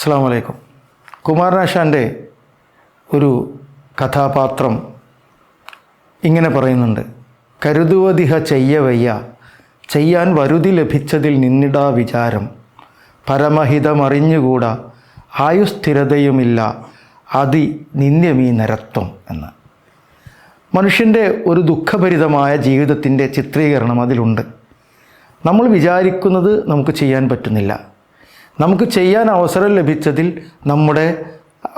അസ്സാം വലൈക്കും കുമാരനാശാന്റെ ഒരു കഥാപാത്രം ഇങ്ങനെ പറയുന്നുണ്ട്. കരുതുവതിഹ ചെയ്യവയ്യ ചെയ്യാൻ വരുതി ലഭിച്ചതിൽ നിന്നിടാ വിചാരം. പരമഹിതമറിഞ്ഞുകൂടാ ആയുസ്ഥിരതയുമില്ല അതി നിന്ദ്യമീ നരത്വം എന്ന്. മനുഷ്യന്റെ ഒരു ദുഃഖഭരിതമായ ജീവിതത്തിന്റെ ചിത്രീകരണം അതിലുണ്ട്. നമ്മൾ വിചാരിക്കുന്നത് നമുക്ക് ചെയ്യാൻ പറ്റുന്നില്ല. നമുക്ക് ചെയ്യാൻ അവസരം ലഭിച്ചതിൽ നമ്മുടെ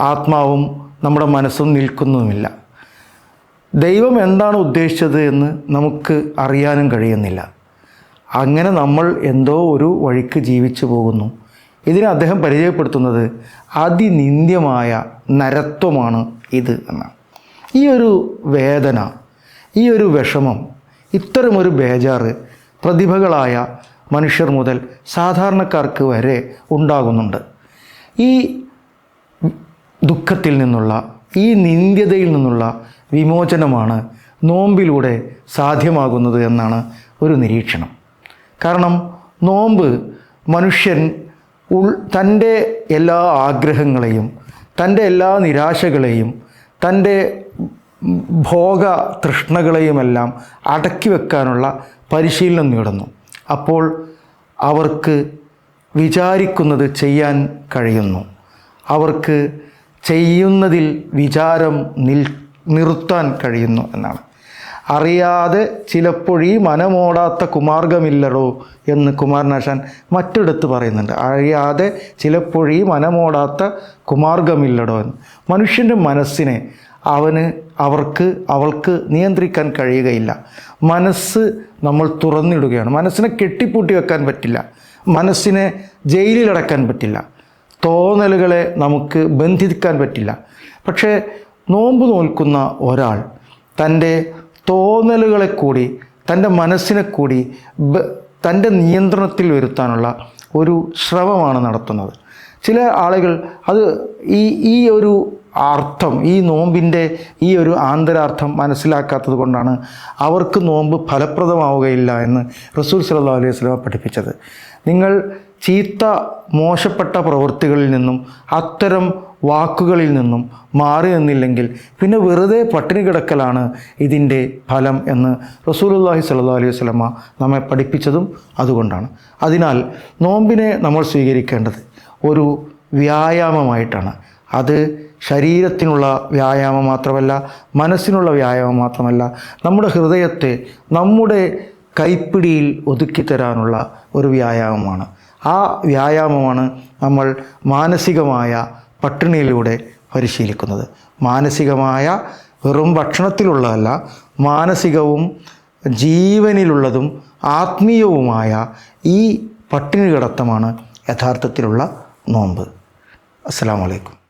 ആത്മാവും നമ്മുടെ മനസ്സും നിൽക്കുന്നതുമില്ല ദൈവം എന്താണ് ഉദ്ദേശിച്ചത് എന്ന് നമുക്ക് അറിയാനും കഴിയുന്നില്ല. അങ്ങനെ നമ്മൾ എന്തോ ഒരു വഴിക്ക് ജീവിച്ചു പോകുന്നു. ഇതിനെ അദ്ദേഹം പരിചയപ്പെടുത്തുന്നത് അതിനിന്ദ്യമായ നരത്വമാണ് ഇത് എന്നാണ് ഈ ഒരു വേദന ഈ ഒരു വിഷമം ഇത്തരമൊരു ബേജാറ് പ്രതിഭകളായ മനുഷ്യർ മുതൽ സാധാരണക്കാർക്ക് വരെ ഉണ്ടാകുന്നുണ്ട്. ഈ ദുഃഖത്തിൽ നിന്നുള്ള ഈ നിന്ദ്യതയിൽ നിന്നുള്ള വിമോചനമാണ് നോമ്പിലൂടെ സാധ്യമാകുന്നത് എന്നാണ് ഒരു നിരീക്ഷണം. കാരണം നോമ്പ് മനുഷ്യൻ ഉൾ തന്റെ എല്ലാ ആഗ്രഹങ്ങളെയും തന്റെ എല്ലാ നിരാശകളെയും തന്റെ ഭോഗ തൃഷ്ണകളെയുമെല്ലാം അടക്കി വെക്കാനുള്ള പരിശീലനം നേടുന്നു. അപ്പോൾ അവർക്ക് വിചാരിക്കുന്നത് ചെയ്യാൻ കഴിയുന്നു. അവർക്ക് ചെയ്യുന്നതിൽ വിചാരം നിൽ നിർത്താൻ കഴിയുന്നു എന്നാണ്. അറിയാതെ ചിലപ്പോഴീ മനമോടാത്ത കുമാർഗമില്ലടോ എന്ന് കുമാരനാശാൻ മറ്റിടത്ത് പറയുന്നുണ്ട്. അറിയാതെ ചിലപ്പോഴീ മനമോടാത്ത കുമാർഗമില്ലടോ എന്ന്. മനുഷ്യന്റെ മനസ്സിനെ അവന് അവർക്ക് അവൾക്ക് നിയന്ത്രിക്കാൻ കഴിയുകയില്ല. മനസ്സ് നമ്മൾ തുറന്നിടുകയാണ്. മനസ്സിനെ കെട്ടിപ്പൂട്ടി വെക്കാൻ പറ്റില്ല. മനസ്സിനെ ജയിലിലടക്കാൻ പറ്റില്ല. തോന്നലുകളെ നമുക്ക് ബന്ധിക്കാൻ പറ്റില്ല. പക്ഷേ നോമ്പ് നോൽക്കുന്ന ഒരാൾ തന്റെ തോന്നലുകളെ കൂടി തന്റെ മനസ്സിനെ കൂടി തന്റെ നിയന്ത്രണത്തിൽ വരുത്താനുള്ള ഒരു ശ്രമമാണ് നടത്തുന്നത്. ചില ആളുകൾ അത് ഈ ഈ ഒരു അർത്ഥം ഈ നോമ്പിന്റെ ഈ ഒരു ആന്തരാർത്ഥം മനസ്സിലാക്കാത്തത് കൊണ്ടാണ് അവർക്ക് നോമ്പ് ഫലപ്രദമാവുകയില്ല എന്ന് റസൂൽ സല്ലല്ലാഹു അലൈഹി വസല്ലമ പഠിപ്പിച്ചത്. നിങ്ങൾ ചീത്ത മോശപ്പെട്ട പ്രവൃത്തികളിൽ നിന്നും അത്തരം വാക്കുകളിൽ നിന്നും മാറി നിന്നില്ലെങ്കിൽ പിന്നെ വെറുതെ പട്ടിണി കിടക്കലാണ് ഇതിന്റെ ഫലം എന്ന് റസൂലുള്ളാഹി സല്ലാ അലൈഹി വസല്ലമ നമ്മെ പഠിപ്പിച്ചതും അതുകൊണ്ടാണ്. അതിനാൽ നോമ്പിനെ നമ്മൾ സ്വീകരിക്കേണ്ടത് ഒരു വ്യായാമമായിട്ടാണ്. അത് ശരീരത്തിനുള്ള വ്യായാമം മാത്രമല്ല മനസ്സിനുള്ള വ്യായാമം മാത്രമല്ല നമ്മുടെ ഹൃദയത്തെ നമ്മുടെ കൈപ്പിടിയിൽ ഒതുക്കിത്തരാനുള്ള ഒരു വ്യായാമമാണ്. ആ വ്യായാമമാണ് നമ്മൾ മാനസികമായ പട്ടിണിയിലൂടെ പരിശീലിക്കുന്നത്. മാനസികമായ വെറും ഭക്ഷണത്തിലുള്ളതല്ല മാനസികവും ജീവനിലുള്ളതും ആത്മീയവുമായ ഈ പട്ടിണി കിടത്തമാണ് യഥാർത്ഥത്തിലുള്ള നോമ്പ്. അസ്സാം വലൈക്കും